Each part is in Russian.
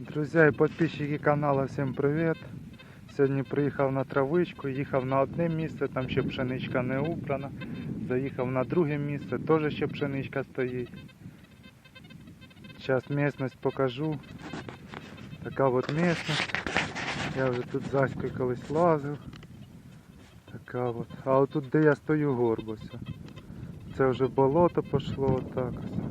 Друзі і підписчики каналу, всім привіт. Сьогодні приїхав на травичку, їхав на одне місце, там ще пшеничка не убрана. Заїхав на друге місце, теж ще пшеничка стоїть. Зараз місцевість покажу. Така от місцевість. Я вже тут з Аською колись лазив. Така от. А отут де я стою горбуся. Це вже болото пішло отак ось.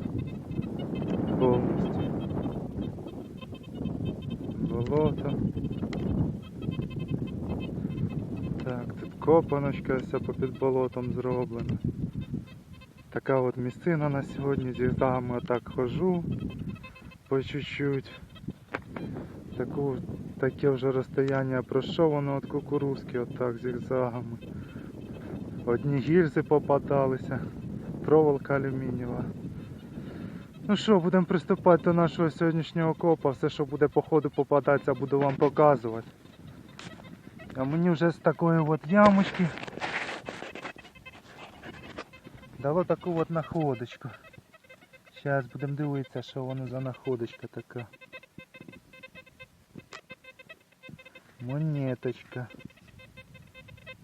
Болото. Так, тут копаночка вся попід болотом зроблена. Така от місцина на сьогодні, зігзагами отак хожу по чуть-чуть. Таке вже розстояння пройшов воно від кукурузки, отак зігзагами. Одні гільзи попадалися, проволока алюмінієва. Ну що, будемо приступати до нашого сьогоднішнього копа. Все, що буде по ходу попадатися, буду вам показувати. А мені вже з такої от ямочки дало таку от находочку. Зараз будемо дивитися, що воно за находочка така. Монеточка.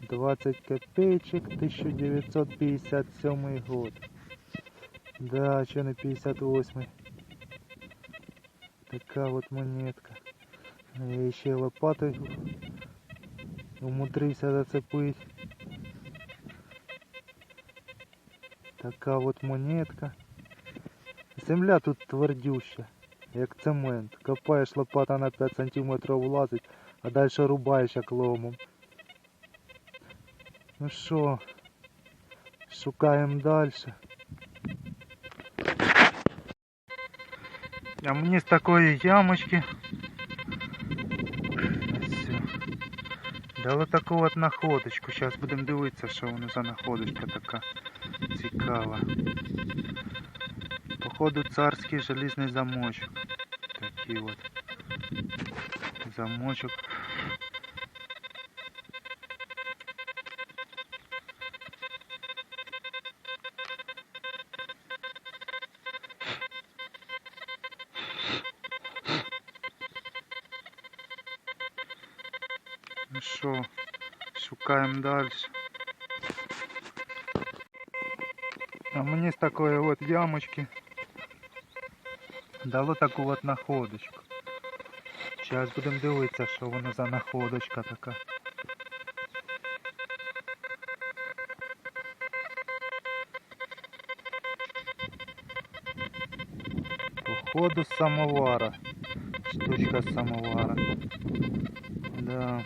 20 копеечек, 1957 год. Да, что не 58 Така вот монетка. Я ще лопатою умудрився зацепити. Така от монетка. Земля тут твердюща, як цемент. Копаєш лопата на 5 см влазить, а далі рубаєш як ломом. Ну що, шукаємо далі. А мені з такої ямочки Все. дали таку от находочку. Зараз будемо дивитися, що воно за находочка така цікава. Походу царський желізний замочок. Такий от замочок. Ну що, шукаємо далі. А мені з такої от ямочки дало таку от находочку. Зараз будемо дивитися, що воно за находочка така. Походу з самовара. Штучка з самовара. Да.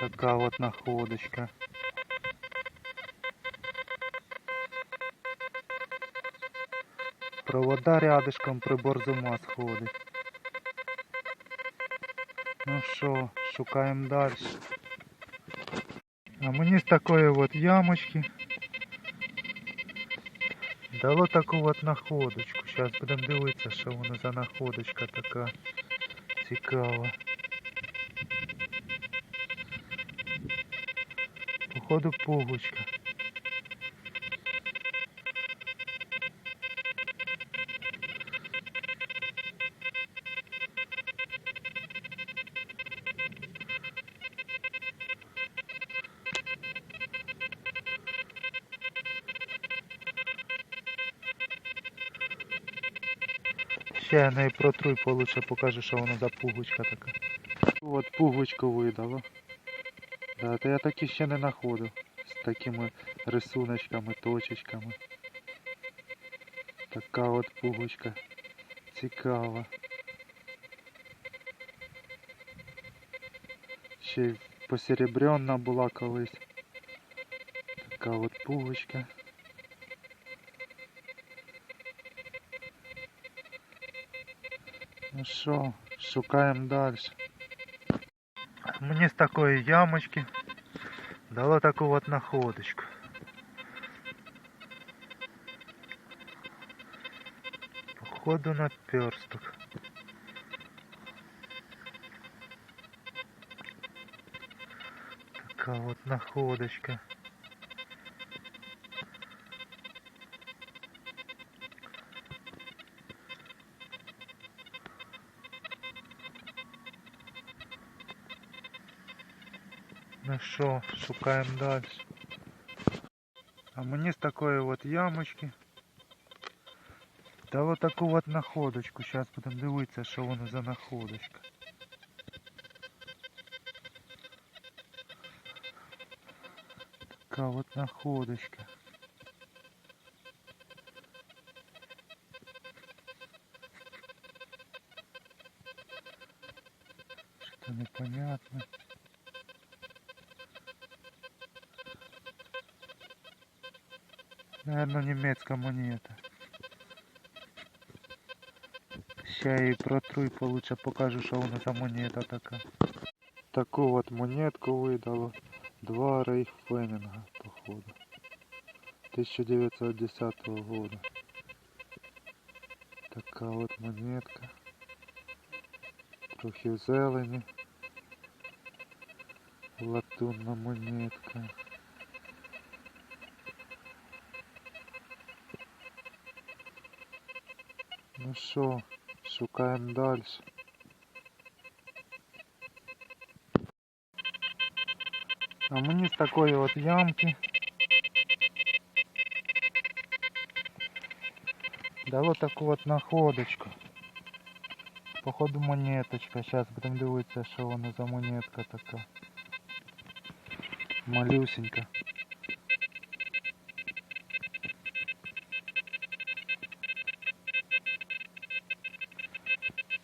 Така от находочка. Провода рядышком прибор з ума сходить. Ну що, шукаємо далі. А мені з такої от ямочки дало таку от находочку. Зараз будемо дивитися, що воно за находочка така цікава. Походу пугучка. Ще я неї протру і получше покажу, що воно за пугучка така. От пугучку видало. Да, то я такі ще не знаходив. З такими рисуночками, точечками. Така от пугочка. Цікава. Ще й посеребренна була колись. Така от пугочка. Ну що, шукаємо далі. Мені з такої ямочки дало таку от находочку. Походу на персток. Така от находочка. Ну що, шукаємо далі. А мені з такої от ямочки дало таку от находочку. Зараз будемо дивитися, що воно за находочка. Така от находочка. Что непонятно. Наверное, немецкая монета. Ще її протру і получше покажу, що вона за монета така. Таку от монетку видало. Два рейхфенінга, походу. 1910 года. Така от монетка. Трохи в зелені. Латунна монетка. Ну що, шукаємо далі. А мені з такої от ямки дало таку от находочку. Походу монеточка. Зараз будемо дивитися, що вона за монетка така. Малюсенька.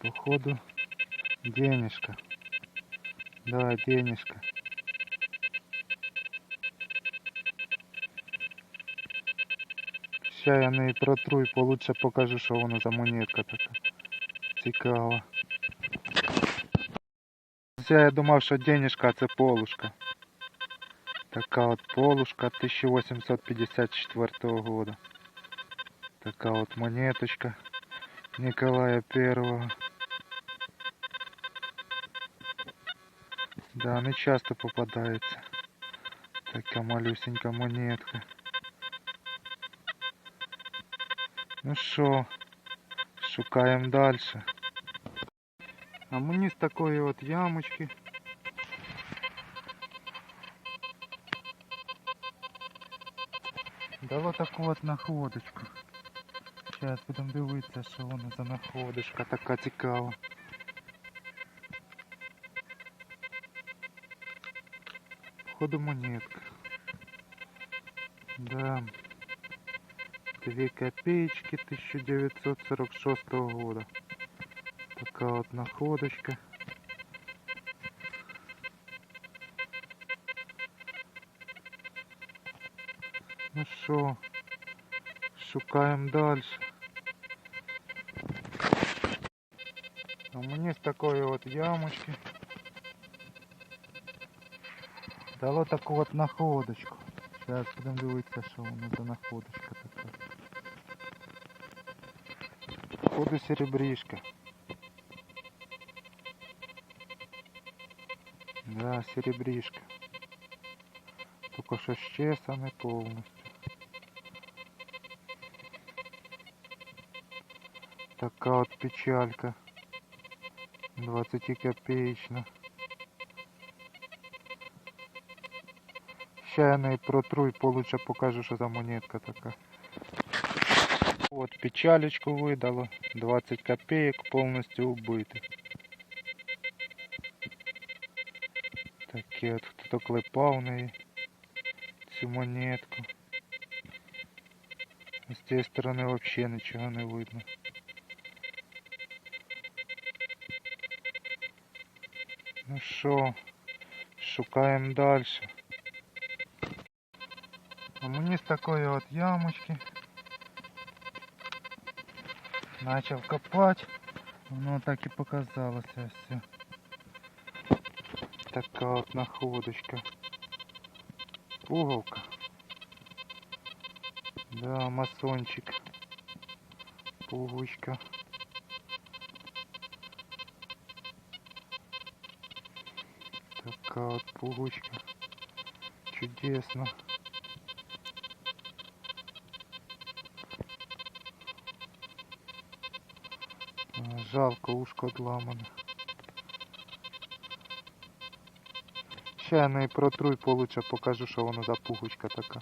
Походу денежка. Да, денежка. Ща я неї протру і получше покажу, що воно за монетка така. Цікаво. Це я думав, що денежка а це полушка. Така от полушка 1854 года. Така от монеточка Николая Первого. Да, не часто попадається. Така малюсенька монетка. Ну що, шукаємо далі. А мені з такої от ямочки. Дало таку от находочку. Зараз будемо дивитися, що воно за находочка така цікава. Походу монетка. Да. Две копеечки 1946 года. Такая вот находочка. Ну що, шукаємо далі. А мені з такої от ямочки дало таку от находочку. Зараз будемо дивитися, що воно за находочка така. Походу серебришка. Да, серебришка. Только що щесане повністю. Така от печалька. 20 копеечна. Ща я неї протру і получше покажу, що за монетка така. Вот печалечку видало. 20 копеек повністю убитих. Такі от хто клепав неї цю монетку. З цієї сторони взагалі нічого не видно. Ну що, шукаємо далі. А мені з такої от ямочки Начав копати, воно так і показалося все. Така от находочка. Пуговка. Да, масончик. Пуговочка. Така от пуговочка. Чудесно. Жалко, ушко отламане. Ще не протруй получше, покажу, що воно за пуговичка така.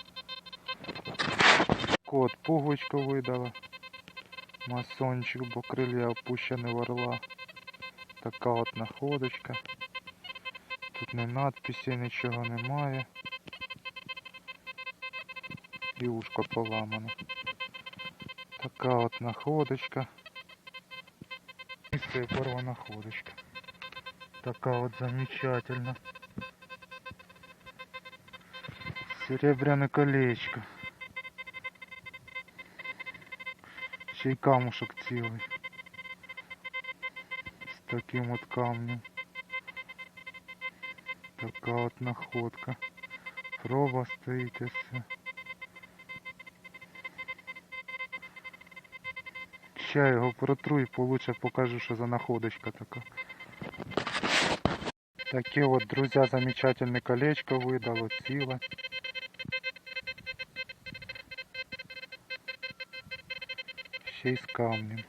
Кот пуговичку видала. Масончик, бо крилля опущені в орла. Така от находочка. Тут не надписі, нічого немає. І ушко поламано. Така от находочка. І це порва находочка. Така от замечательна. Серебряне колечко. Ще й камушок цілий. З таким от камнем. Така от находка. Проба стоїть і все. Ще його протру і получше покажу, що за находочка така. Таке от, друзья, замечательне колечко видало, ціле. Ще й з камнем.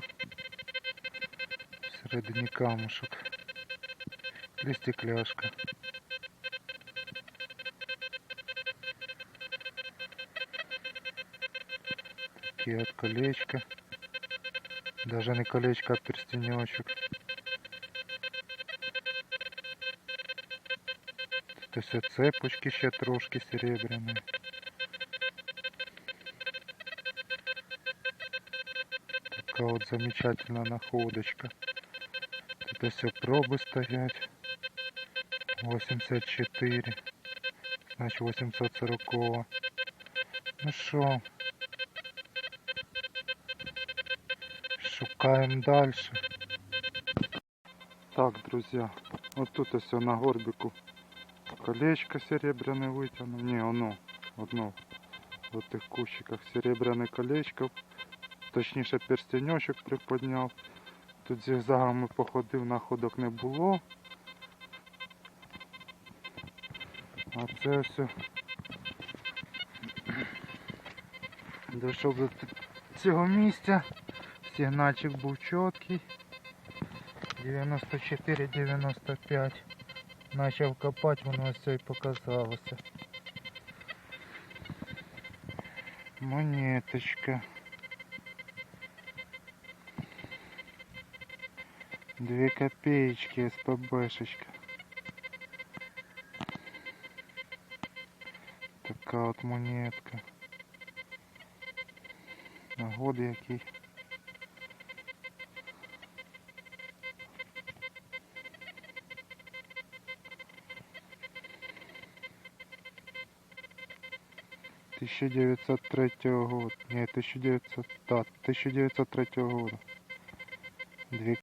Всередині камушок. І стекляшка. Такі от колечко. Даже не колечко, а перстенечек. Тут все цепочки ще трошки серебряні. Така от замечательна находочка. Тут все проби стоять. 84. Значит 840. Ну що? Шукаємо далі. Так, друзья, вот тут все на горбику колечко серебряне витягнув. Ні, оно, одно в тих кущиках серебряне колечко. Точніше перстеньочок приподняв. Тут зігзагами походив, находок не було. А це все дійшов до цього місця. Сигнальчик був чіткий. 94-95. Начав копати, воно ось це і показалося. Монеточка. Две копеечки СПБшечка. Така от монетка. А год який. Тысяча девятьсот третьего года. Нет, тысяча девятьсот, да, тысяча девятьсот третьего года. Две